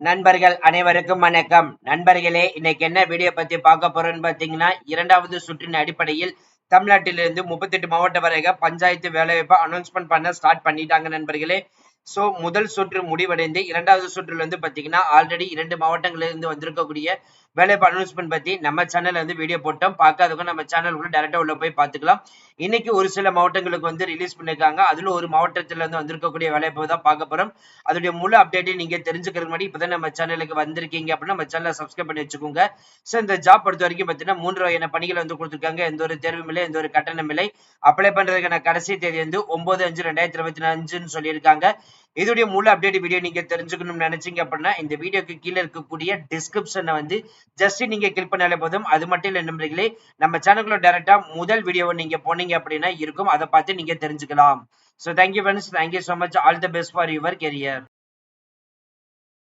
நண்பர்கள் அனைவருக்கும் வணக்கம். நண்பர்களே இன்னைக்கு என்ன வீடியோ பத்தி பார்க்க போறோம்னு பாத்தீங்கன்னா இரண்டாவது சுற்றின் அடிப்படையில் தமிழ்நாட்டிலிருந்து முப்பத்தெட்டு மாவட்டம் வரைக பஞ்சாயத்து வேலைவாய்ப்பு அனௌன்ஸ்மெண்ட் பண்ண ஸ்டார்ட் பண்ணிட்டாங்க நண்பர்களே. சோ முதல் சுற்று முடிவடைந்து இரண்டாவது சுற்றுல வந்து பாத்தீங்கன்னா ஆல்ரெடி இரண்டு மாவட்டங்களில் இருந்து வந்திருக்கக்கூடிய வேலைவாய்ப்பு அனௌன்ஸ்மெண்ட் பத்தி நம்ம சேனல்ல வந்து வீடியோ போட்டோம். பார்க்காதவங்க நம்ம சேனலுக்குள்ள டேரெக்டாக உள்ள போய் பார்த்துக்கலாம். இன்னைக்கு ஒரு சில மாவட்டங்களுக்கு வந்து ரிலீஸ் பண்ணிருக்காங்க அதுல ஒரு மாவட்டத்துல வந்து வந்திருக்கக்கூடிய வேலைவாய்ப்பு தான் பார்க்க போறோம். அதோடைய முழு அப்டேட்டையும் நீங்க தெரிஞ்சுக்கிறது முன்னாடி இப்பதான் நம்ம சேனலுக்கு வந்திருக்கீங்க அப்படின்னா நம்ம சேனலை சப்ஸ்கிரைப் பண்ணி வச்சுக்கோங்க. ஸோ இந்த ஜாப் பொறுத்த வரைக்கும் பாத்தீங்கன்னா மூன்று வகையான பணிகள் வந்து கொடுத்துருக்காங்க. எந்த ஒரு தேர்வும் இல்லை எந்த ஒரு கட்டணம் இல்லை. அப்ளை பண்றதுக்கான கடைசி தேதி வந்து ஒன்பது அஞ்சு ரெண்டாயிரத்தி இருபத்தி அஞ்சுன்னு சொல்லியிருக்காங்க. இதோடைய முழு அப்டேட் வீடியோ நீங்க தெரிஞ்சுக்கணும்னு நினைச்சீங்க அப்படின்னா இந்த வீடியோக்கு கீழே இருக்கக்கூடிய டிஸ்கிரிப்ஷனை வந்து ஜஸ்ட் நீங்க கிளிக் பண்ணாலே போதும். அது மட்டும் இல்லை நண்பர்களே நம்ம சேனலுக்குள்ள டேரக்டா முதல் வீடியோவை நீங்க போனீங்க அப்படின்னா இருக்கும். அதை பார்த்து நீங்க தெரிஞ்சுக்கலாம். So thank you friends thank you so much all the best for your career